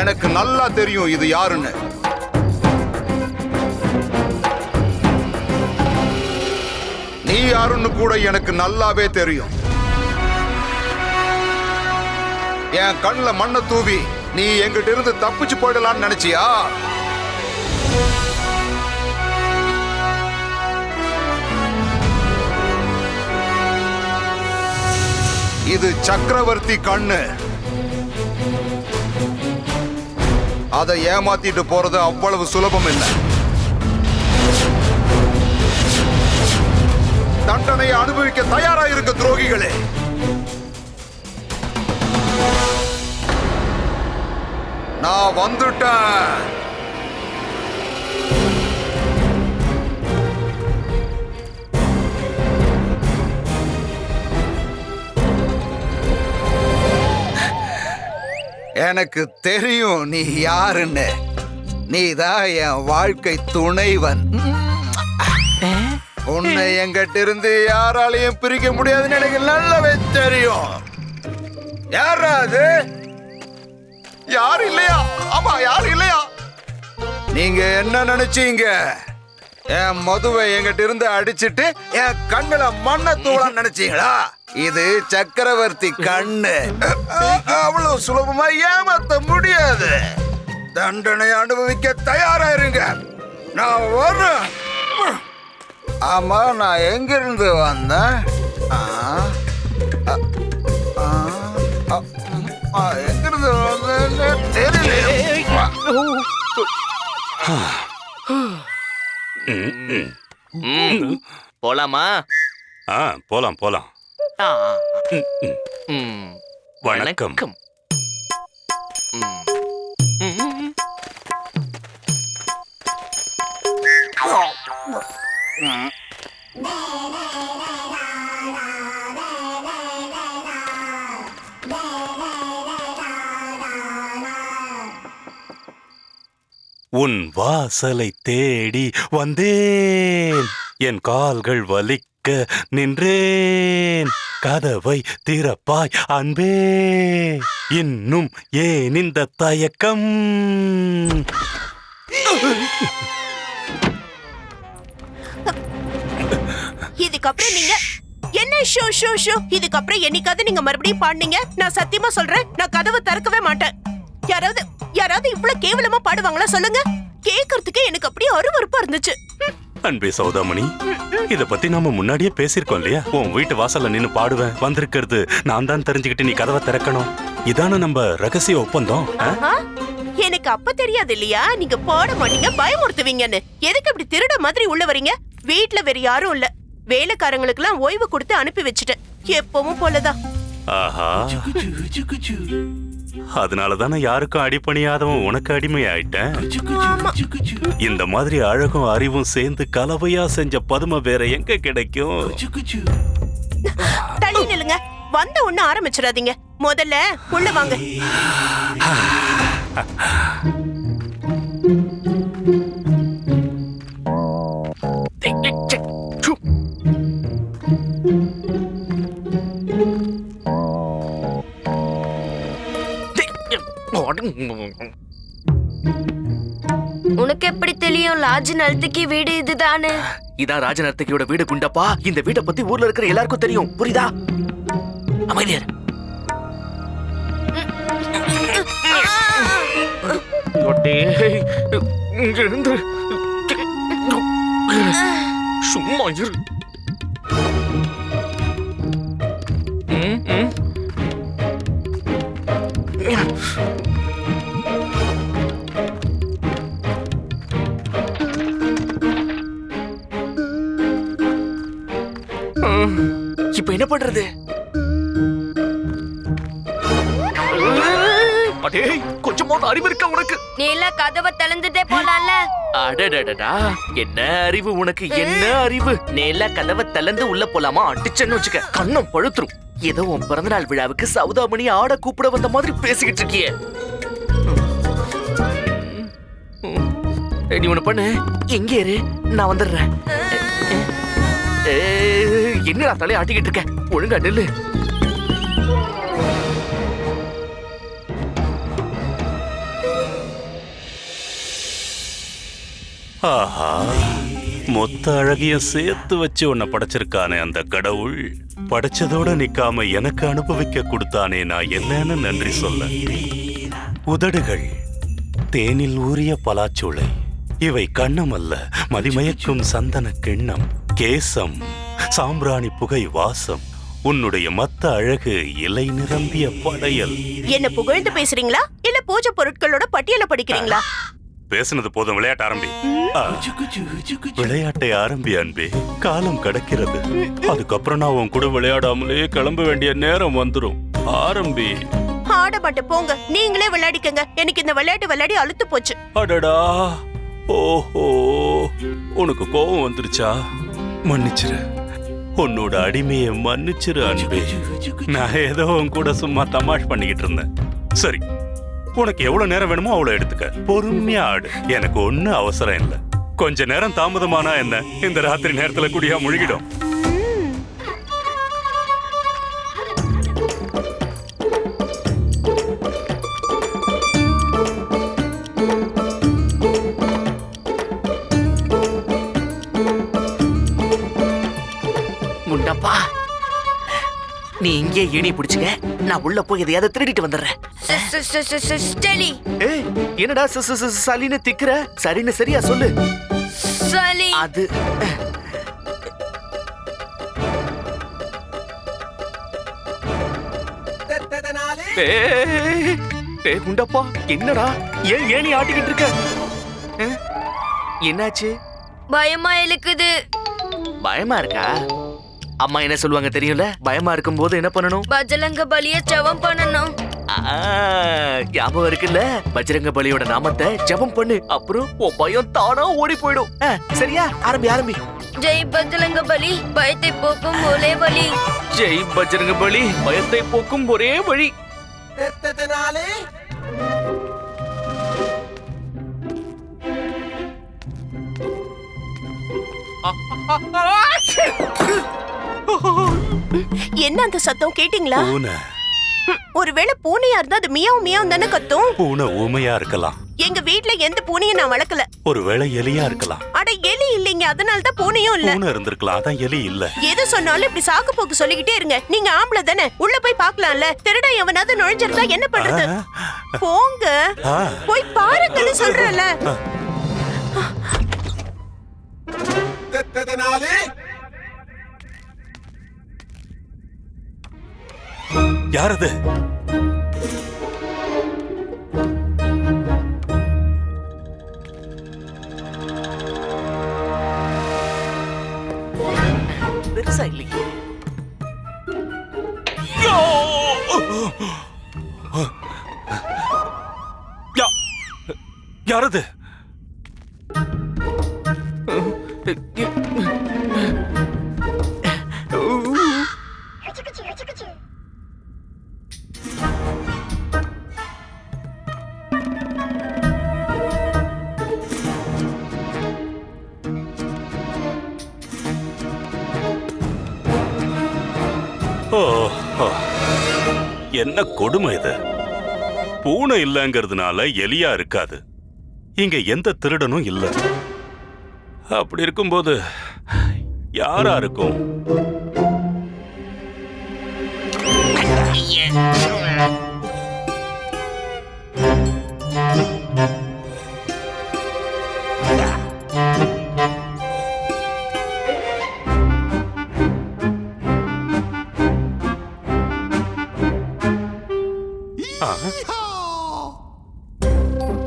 எனக்கு நல்லா தெரியும் இது யாருன்னு. நீ யாருன்னு கூட எனக்கு நல்லாவே தெரியும். என் கண்ணில் மண்ணை தூவி நீ எங்கிட்ட இருந்து தப்பிச்சு போயிடலாம்னு நினைச்சியா? இது சக்கரவர்த்தி கண்ணு. அதை ஏமாத்திட்டு போறது அவ்வளவு சுலபம் இல்லை. தண்டனை அனுபவிக்க தயாரா இருக்க துரோகிகளே. நான் வந்துட்டேன். எனக்கு தெரியும் நீ யாருன்னு. நீதான் என் வாழ்க்கை துணைவன். உன்னை எங்கிட்ட இருந்து யாராலையும் பிரிக்க முடியாதுன்னு எனக்கு நல்லாவே தெரியும். யாரா அது? யார் இல்லையா? ஆமா யார் இல்லையா? நீங்க என்ன நினைச்சீங்க? என் மதுவை எங்கிட்ட இருந்து அடிச்சிட்டு என் கண்ணுல மண்ணை தூள நினைச்சீங்களா? இது சக்கரவர்த்தி கண்ணு. அவ்வளவு சுலபமா ஏமாத்த முடியாது. தண்டனை அனுபவிக்க தயாரா இருங்க நான் வர்றேன். ஆமா நான் எங்கிருந்து வந்தேன்? எங்கிருந்து வந்தேன்னு தெரியல. போலாமா? ஆ போலாம் போலாம். ஆ. ம். வணக்கம் ம். ம். உன் வாசலை தேடி வந்தேன் என் கால்கள் வலிக்க நின்றேன் கதவை திறப்பாய் அன்பே. இன்னும் ஏன் இந்த தயக்கம்? இதுக்கப்புறம் நீங்க என்ன ஷோ ஷோ ஷோ? இதுக்கப்புறம் என்னைக்காவது நீங்க மறுபடியும் பாடுனீங்க? நான் சத்தியமா சொல்றேன் நான் கதவை திறக்கவே மாட்டேன். யாராவது யாராவது இவ்வளவு கேவலமா பாடுவாங்களா சொல்லுங்க. கேக்குறதுக்கு எனக்கு அப்படியே அருவருப்பா இருந்துச்சு. அன்பே சௌதாமணி இத பத்தி நாம முன்னாடியே பேசியிருக்கோம் இல்லையா? உன் வீட்டு வாசல்ல நின்னு பாடுவேன் வந்திருக்கிறது நான் தான் தெரிஞ்சுக்கிட்டு நீ கதவை திறக்கணும். இதான நம்ம ரகசிய ஒப்பந்தம் ஆ? ஆ? எனக்கு அப்ப தெரியாது இல்லையா? நீங்க பாட மாட்டீங்க பயமுறுத்துவீங்கன்னு. எதுக்கு இப்படி திருட மாதிரி உள்ள வரீங்க? வீட்ல வேற யாரும் இல்ல. வேலைக்காரங்களுக்கு எல்லாம் ஓய்வு கொடுத்து அனுப்பி வச்சுட்டேன். எப்பவும் போலதான். ஆஹா. அதனால தானே யாருக்கும் அடிப்பணியாதவன் உனக்கு அடிமை ஆயிட்டேன் ஆமா. இந்த மாதிரி அழகும் அறிவும் சேர்ந்து கலவையா செஞ்ச பதுமை வேற எங்க கிடைக்கும்? தள்ளி நில்லுங்க. வந்த ஒண்ணு ஆரம்பிச்சிடாதீங்க. முதல்ல உள்ள வாங்க. உனக்கு எப்படி தெரியும்? லாட்ஜ் நல்திக்கு வீடு இதுதானு? இதான் ராஜநர்த்தகியோட வீடு குண்டப்பா. இந்த வீட்டை பத்தி ஊர்ல இருக்கிற எல்லாருக்கும் தெரியும். புரியுதா? அமைதியார். சும்மா இரு. ம், ம். இப்ப என்ன பண்றது? அடே அறிவு இருக்கா உனக்கு? நீ எல்லாம் கதவை திறந்துட்டே போலாம்ல? அடடடடா என்ன அறிவு உனக்கு? என்ன அறிவு? நேல கதவை திறந்து உள்ள போலாமா? அடிச்சேன்னு வச்சுக்க. கண்ணம் பழுத்துரும். ஏதோ உன் பிறந்தநாள் விழாவுக்கு சௌதாமணி ஆட கூப்பிட வந்த மாதிரி பேசிக்கிட்டு இருக்கியே. நீ ஒண்ணு பண்ணு. எங்க இரு நான் வந்துடுறேன். என்னடா தலையை ஆட்டிக்கிட்டு இருக்கேன் ஒழுங்கா நெல்லு. ஆஹா மொத்த அழகையும் சேர்த்து வச்சு உன்னை படைச்சிருக்கானே அந்த கடவுள். படைச்சதோட நிக்காம எனக்கு அனுபவிக்க கொடுத்தானே நான் என்னன்னு நன்றி சொல்ல. உதடுகள் தேனில் ஊறிய பலாச்சூளை இவை கண்ணம் அல்ல மதிமயக்கும் சந்தன கிண்ணம். கேசம் சாம்பிராணி புகை வாசம் உன்னுடைய மத்த அழகு இலை நிரம்பிய படையல். என்ன புகழ்ந்து பேசுறீங்களா? இல்ல பூஜை பொருட்களோட பட்டியல படிக்கிறீங்களா? பேசுனது போதும் விளையாட்டு ஆரம்பி. விளையாட்டை ஆரம்பி அன்பே காலம் கடக்கிறது. அதுக்கப்புறம் நான் உன் கூட விளையாடாமலே கிளம்ப வேண்டிய நேரம் வந்துரும். ஆரம்பி. ஆட மாட்டேன் போங்க. நீங்களே விளையாடிக்கங்க. எனக்கு இந்த விளையாட்டு விளையாடி அழுத்து போச்சு. அடடா. ஓஹோ. உனக்கு கோபம் வந்துருச்சா? மன்னிச்சிரு. உன்னோட அடிமையை மன்னிச்சிரு அன்பே. நான் ஏதோ உன் கூட சும்மா தமாஷ் பண்ணிக்கிட்டு இருந்தேன். சரி உனக்கு எவ்வளவு நேரம் வேணுமோ அவ்வளவு எடுத்துக்க. பொறுமையா ஆடு. எனக்கு ஒன்னும் அவசரம் இல்ல. கொஞ்ச நேரம் தாமதமானா என்ன? இந்த ராத்திரி நேரத்துல குடியா முழுகிடும். நீ இங்கே ஏணி பிடிச்சுக்க. நான் உள்ள போய் எதையாவது திருடிட்டு வந்துடுறேன். ஏய் என்னடா சலின்னு திக்கிற? சரின்னு சரியா சொல்லு. சலி. அது குண்டப்பா என்னடா? ஏன் ஏணி ஆட்டிக்கிட்டு இருக்க? என்னாச்சு? பயமா இழுக்குது. பயமா இருக்கா? அம்மா என்ன சொல்லுவாங்க தெரியும்ல பயமா இருக்கும்போது என்ன பண்ணணும் பஜலங்க பலிய ஜெபம் பண்ணணும் ஆ, ஞாபகம் இருக்குல்ல பஜ்ரங்க பலியோட நாமத்தை ஜெபம் பண்ணு அப்புறம் உன் பயம் தானா ஓடி போயிடும் சரியா ஆரம்பி ஆரம்பி ஜெய் பஜலங்க பலி பயத்தை போக்கும் ஒரே வழி ஜெய் பஜ்ரங்க பலி பயத்தை போக்கும் ஒரே வழி என்ன அந்த சத்தம்? கேட்டீங்களா? பூனை. ஒருவேளை பூனையா இருந்தா அது மியாவும் மியாவும் தானே கத்தும்? பூனை ஊமையா இருக்கலாம். எங்க வீட்ல எந்த பூனையும் நான் வளர்க்கல. ஒருவேளை எலியா இருக்கலாம். அட எலி இல்லைங்க. அதனால தான் பூனையும் இல்ல. பூனை இருந்திருக்கலாம். அதான் எலி இல்ல. எது சொன்னாலும் இப்படி சாக்கு போக்கு சொல்லிக்கிட்டே இருங்க. நீங்க ஆம்பளை தானே. உள்ள போய் பார்க்கலாம்ல. திருட எவனாவது நுழைஞ்சிருந்தா என்ன பண்றது? போங்க. போய் பாருங்கன்னு சொல்றேன்ல. யார் அது பெருசா இல்லையே. யா- என்ன கொடுமை இது? பூனை இல்லைங்கிறதுனால எலியா இருக்காது. இங்க எந்த திருடனும் இல்ல. அப்படி இருக்கும்போது யாரா இருக்கும்?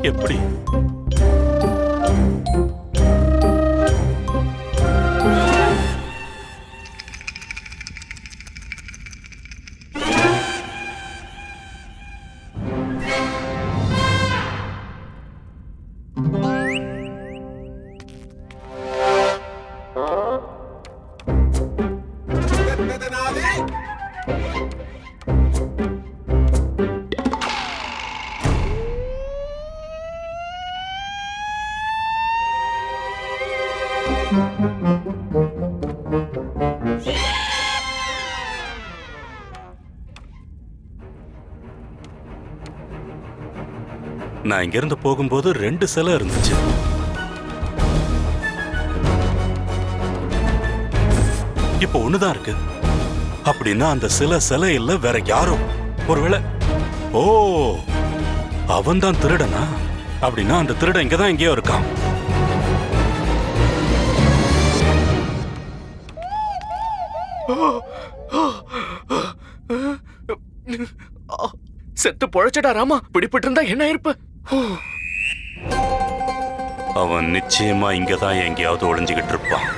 எப்படி? நான் இங்கிருந்து போகும்போது ரெண்டு சிலை இருந்துச்சு. இப்போ ஒண்ணுதான் இருக்கு. அப்படின்னா அந்த சில சிலை இல்ல வேற யாரும் ஒருவேளை ஓ அவன் தான் திருடனா? அப்படின்னா அந்த திருடன் இங்கதான் எங்கேயோ இருக்கான். செத்து பொழைச்சடா ராமா. பிடிபட்டு இருந்தா என்ன இருப்ப அவன் நிச்சயமா இங்கதான் எங்கேயாவது ஒளிஞ்சுகிட்டு இருப்பான்.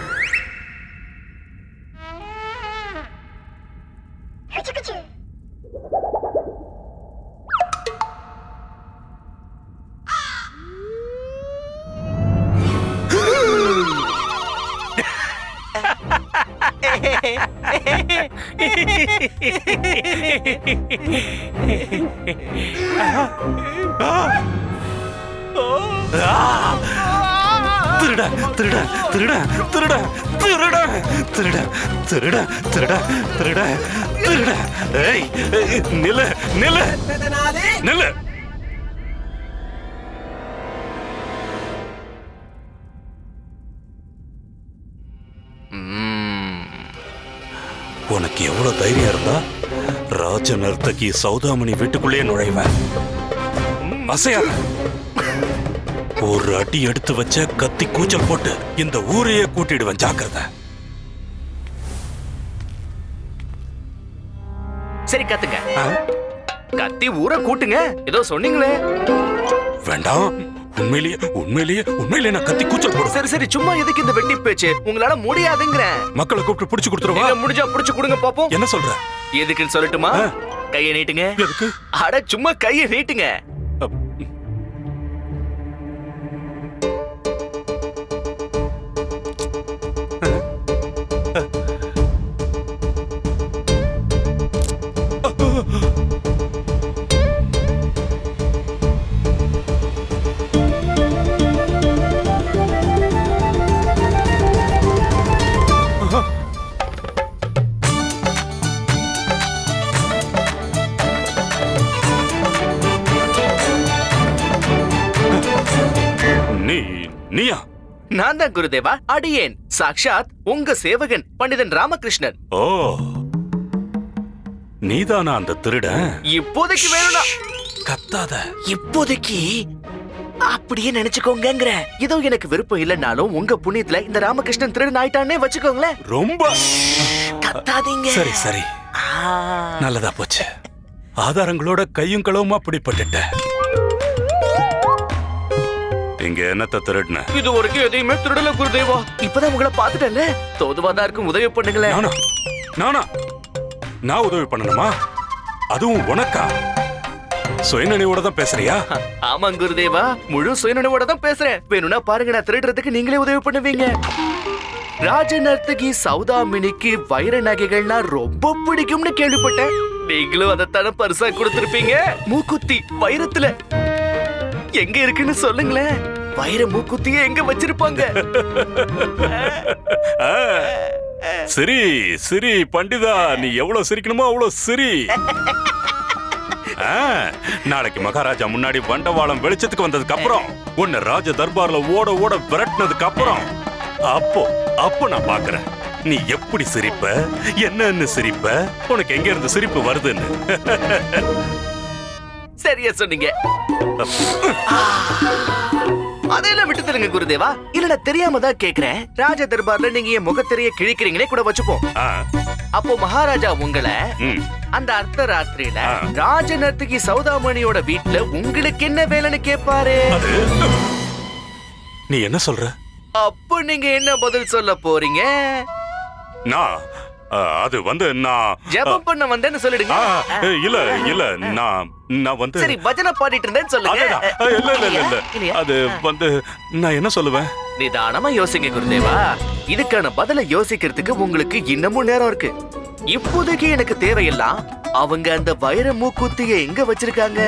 திருட திருட திருட திருட திருட திருட திருட. ஏய் நில நில நில உனக்கு எவ்வளவு தைரியம் இருந்தா ராஜ நர்த்தகி சௌதாமணி வீட்டுக்குள்ளே நுழைவேன் அசையா. ஒரு அடி எடுத்து வச்ச கத்தி கூச்சல் போட்டு இந்த ஊரையே கூட்டிடுவேன் ஜாக்கிரதை. சரி கத்துங்க? கத்தி ஊரை கூட்டுங்க. ஏதோ சொன்னீங்களே. வேண்டாம். உண்மையிலேயே உண்மையிலேயே உண்மையிலேயே நான் கத்தி கூச்சல் போடுவேன் சரி சரி சும்மா எதுக்கு இந்த வெட்டி பேச்சு? உங்களால முடியாதுங்கிறேன் மக்களை கூப்பிட்டு பிடிச்சு கொடுத்துருவா? முடிஞ்சா புடிச்சு கொடுங்க பாப்போம். என்ன சொல்ற? எதுக்குன்னு சொல்லட்டுமா. கையை நீட்டுங்க. அட சும்மா கையை நீட்டுங்க. நீயா? நான் தான் குருதேவா அடியேன். சாக்ஷாத் உங்க சேவகன் பண்டிதன் ராமகிருஷ்ணன். ஓ. நீதானா அந்த திருடன்? இப்போதைக்கு வேணும்னா. கத்தாத. இப்போதைக்கு அப்படியே நினைச்சுக்கோங்கங்கிற. ஏதோ எனக்கு விருப்பம் இல்லைனாலும் உங்க புண்ணியத்துல இந்த ராமகிருஷ்ணன் திருடன் ஆயிட்டானே வச்சுக்கோங்களேன். ரொம்ப. கத்தாதீங்க. சரி சரி. நல்லதா போச்சு. ஆதாரங்களோட கையும் களவுமா பிடிப்பட்டுட்ட இங்க என்னத்த திருடுன? இது வரைக்கும் எதையுமே திருடல குருதேவா. இப்பதான் உங்களை பாத்துட்டேன்ல தோதுவாதான் இருக்கும் உதவி பண்ணுங்களேன். நானா? நானா? நான் உதவி பண்ணணுமா? அதுவும் உனக்கா? சுயநினைவோட தான் பேசுறியா? ஆமா குருதேவா. முழு சுயநினைவோட தான் பேசுறேன். வேணும்னா பாருங்க நான் திருடுறதுக்கு நீங்களே உதவி பண்ணுவீங்க. ராஜ நர்த்தகி சௌதாமினிக்கு வைர நகைகள்னா ரொம்ப பிடிக்கும்னு கேள்விப்பட்டேன். நீங்களும் அதைத்தானே பரிசா கொடுத்திருப்பீங்க? மூக்குத்தி வைரத்துல. எங்க இருக்குன்னு சொல்லுங்களேன். வைர மூக்குத்தியை எங்க வச்சிருப்பாங்க? சரி சரி பண்டிதா நீ எவ்வளவு சிரிக்கணுமோ அவ்வளவு சிரி. ஆ, நாளைக்கு மகாராஜா முன்னாடி வண்டவாளம் வெளிச்சத்துக்கு வந்ததுக்கு அப்புறம் உன்னை ராஜ தர்பார்ல ஓட ஓட விரட்டினதுக்கு அப்புறம் அப்போ அப்போ நான் பாக்குறேன் நீ எப்படி சிரிப்ப? என்னன்னு சிரிப்ப? உனக்கு எங்க இருந்து சிரிப்பு வருதுன்னு? சரியா சொன்னீங்க. அதையெல்லாம் விட்டு தருங்க குருதேவா. இல்ல நான் தெரியாம தான் கேக்குறேன். ராஜ தர்பார்ல நீங்க என் முகத்தெரிய கிழிக்கிறீங்களே கூட வச்சுப்போம். அப்போ மகாராஜா உங்களை. அந்த அர்த்த ராத்திரியில. ராஜ நர்த்தகி சௌதாமணியோட வீட்ல உங்களுக்கு என்ன வேலைன்னு கேட்பாரு நீ என்ன சொல்ற? அப்போ நீங்க என்ன பதில் சொல்ல போறீங்க? நான் அது வந்து நான் ஜெபம் பண்ண வந்தேன்னு சொல்லிடுங்க. இல்ல இல்ல நான் நான் வந்து சரி பஜனை பாடிட்டு இருந்தேன்னு சொல்லுங்க. இல்ல இல்ல இல்ல? அது வந்து நான் என்ன சொல்லுவேன்? நிதானமா யோசிங்க குருதேவா. இதுக்கான பதில யோசிக்கிறதுக்கு உங்களுக்கு இன்னமும் நேரம் இருக்கு. இப்போதைக்கு எனக்கு தேவையெல்லாம் அவங்க அந்த வைர மூக்குத்திய எங்க வச்சிருக்காங்க?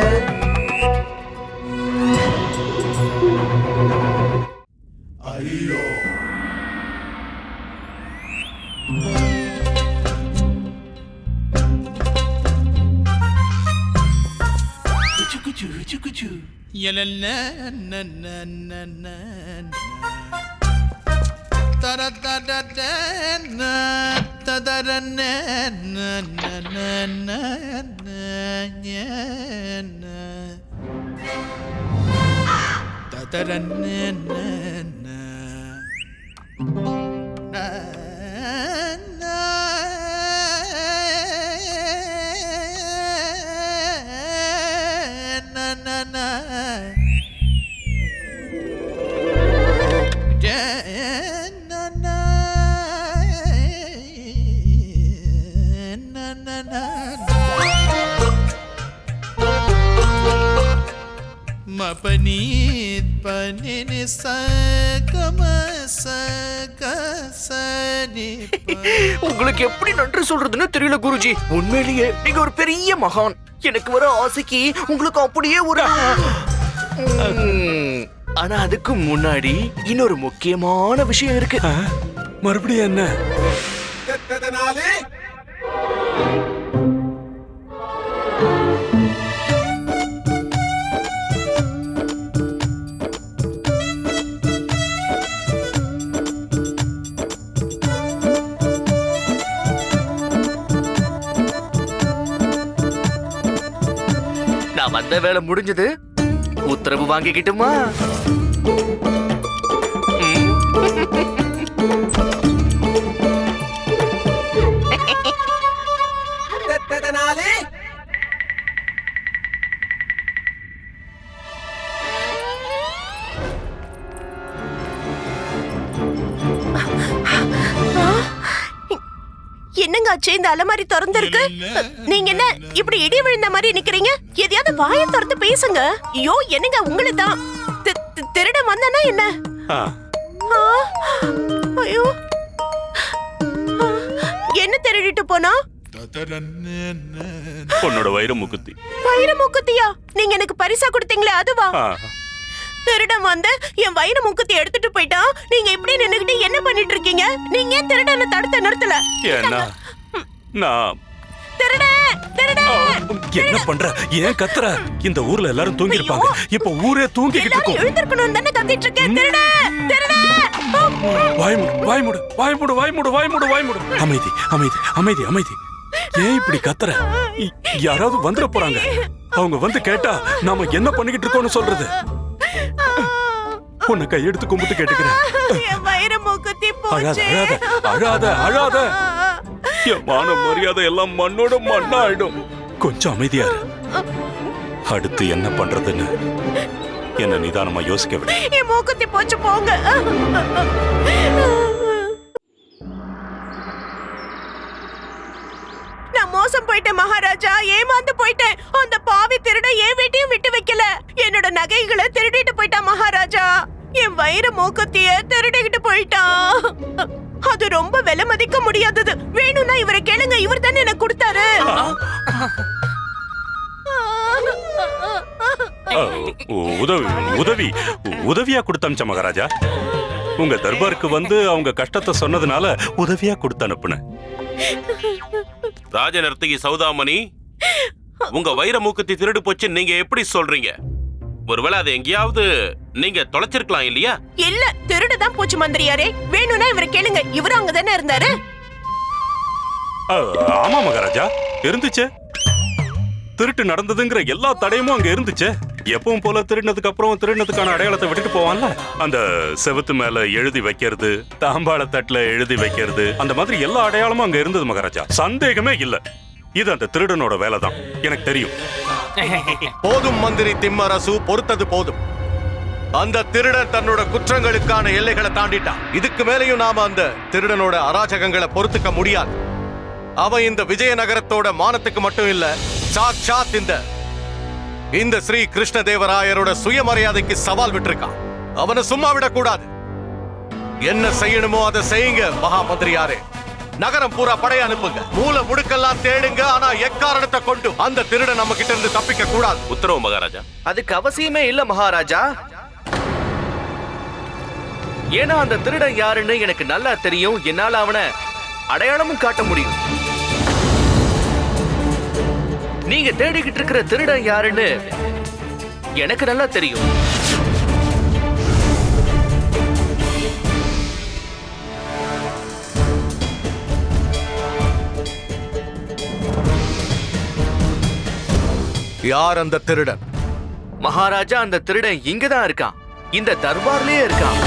ചുക്കുചു ചുക്കുചു തരന്നെ மபனீத் பனினி சகம சகசனி உங்களுக்கு எப்படி நன்றி சொல்றதுன்னு தெரியல குருஜி. உண்மையிலேயே நீங்க ஒரு பெரிய மகான். எனக்கு வர ஆசைக்கு உங்களுக்கு அப்படியே ஒரு ஆனா அதுக்கு முன்னாடி இன்னொரு முக்கியமான விஷயம் இருக்கு. மறுபடியும் என்ன? நான் வந்த வேலை முடிஞ்சது. உத்தரவு வாங்கிக்கிட்டுமா? ஆச்சு இந்த அலமாரி திறந்திருக்கு. நீங்க என்ன இப்படி இடி விழுந்த மாதிரி நிக்கிறீங்க? எதையாவது வாயை திறந்து பேசுங்க. ஐயோ என்னங்க உங்களை தான் திருட வந்தானா என்ன? ஐயோ. என்ன திருடிட்டு போனா? உன்னோட வயிறு முக்குத்தி. வயிறு மூக்குத்தியா? நீங்க எனக்கு பரிசா கொடுத்தீங்களே அதுவா? ஆ, திருடன் வந்து என் வயிறு மூக்குத்தி எடுத்துட்டு போயிட்டான் நீங்க இப்படி நின்னுகிட்டு என்ன பண்ணிட்டு இருக்கீங்க? நீங்க ஏன் திருடனை தடுத்த நிறுத்தல? நான் திருட திருட ஆ, என்ன பண்ற? ஏன் கத்துற? இந்த ஊர்ல எல்லாரும் தூங்கி இருப்பாங்க இப்ப ஊரே தூங்கிக்கிட்டு இருக்கும். எழுந்திருக்கணும் தானே கத்திட்டு இருக்கேன். திருட திருட. வாய் மூடு வாய் மூடு வாய் மூடு வாய் மூடு வாய் மூடு வாய் மூடு. அமைதி அமைதி அமைதி அமைதி. ஏன் இப்படி கத்துற? யாராவது வந்துட போறாங்க. அவங்க வந்து கேட்டா நாம என்ன பண்ணிக்கிட்டு இருக்கோம்னு சொல்றது? உன்னை கையெடுத்து கும்பிட்டு கேட்டுக்கிறேன். அழாத அழாத அழாத அழாத. என் மான மரியாதை எல்லாம் மண்ணோட மண்ணாயிடும். கொஞ்சம் அமைதியா அடுத்து என்ன பண்றதுன்னு என்ன நிதானமா யோசிக்க விட. என் மூக்குத்தி போச்சு போங்க. நான் மோசம் போயிட்டேன் மகாராஜா. ஏமாந்து போயிட்டேன். அந்த பாவி திருட என் வீட்டையும் விட்டு வைக்கல. என்னோட நகைகளை திருடிட்டு போயிட்டான் மகாராஜா. என் வயிறு மூக்கத்திய திருடிக்கிட்டு போயிட்டான் அது ரொம்ப விலை மதிக்க முடியாதது. வேணும்னா இவரை கேளுங்க. இவர் தானே எனக்கு கொடுத்தாரு. உதவி உதவி உதவியா கொடுத்தமிச்ச மகாராஜா. உங்க தர்பாருக்கு வந்து அவங்க கஷ்டத்தை சொன்னதுனால உதவியா கொடுத்து அனுப்புனேன். ராஜ நர்த்தகி சௌதாமணி உங்க வைர மூக்குத்தி திருடு போச்சு நீங்க எப்படி சொல்றீங்க? ஒருவேளை அதை எங்கேயாவது நீங்க தொலைச்சிருக்கலாம் இல்லையா? இல்ல திருடுதான் போச்சு மந்திரியாரே. வேணும்னா இவரை கேளுங்க. இவரு அங்கதானே இருந்தாரு. ஆ, ஆமா மகாராஜா. இருந்துச்சே. திருட்டு நடந்ததுங்கிற எல்லா தடயமும் அங்க இருந்துச்சே. எப்பவும் போல திருடினதுக்கு அப்புறம் திருடினதுக்கான அடையாளத்தை விட்டுட்டு போவான்ல? அந்த செவுத்து மேல எழுதி வைக்கிறது தாம்பாள தட்டுல எழுதி வைக்கிறது அந்த மாதிரி எல்லா அடையாளமும் அங்க இருந்தது மகாராஜா. சந்தேகமே இல்ல. இது அந்த திருடனோட வேலை தான் எனக்கு தெரியும். போதும் மந்திரி திம்மரசு பொறுத்தது போதும். அந்த திருடன் தன்னோட குற்றங்களுக்கான எல்லைகளை தாண்டிட்டான் இதுக்கு மேலையும் நாம அந்த திருடனோட அராஜகங்களை பொறுத்துக்க முடியாது. அவன் இந்த விஜயநகரத்தோட மானத்துக்கு மட்டும் இல்ல சாட்சாத் இந்த இந்த ஸ்ரீ கிருஷ்ணதேவராயரோட சுயமரியாதைக்கு சவால் விட்டுருக்கான். அவனை சும்மா விடக்கூடாது. என்ன செய்யணுமோ அதை செய்யுங்க மகாமந்திரியாரே. நகரம் பூரா படைய அனுப்புங்க. மூல முடுக்கெல்லாம் தேடுங்க. ஆனா எக்காரணத்தை கொண்டு அந்த திருடன் நம்ம கிட்ட இருந்து தப்பிக்க கூடாது. உத்தரவு மகாராஜா. அதுக்கு அவசியமே இல்ல மகாராஜா. ஏன்னா அந்த திருடன் யாருன்னு எனக்கு நல்லா தெரியும். என்னால அவனை அடையாளமும் காட்ட முடியும். நீங்க தேடிக்கிட்டு இருக்கிற திருடன் யாருன்னு எனக்கு நல்லா தெரியும். யார் அந்த திருடன்? மகாராஜா அந்த திருடன் இங்கதான் இருக்கான். இந்த தர்பார்லயே இருக்கான்.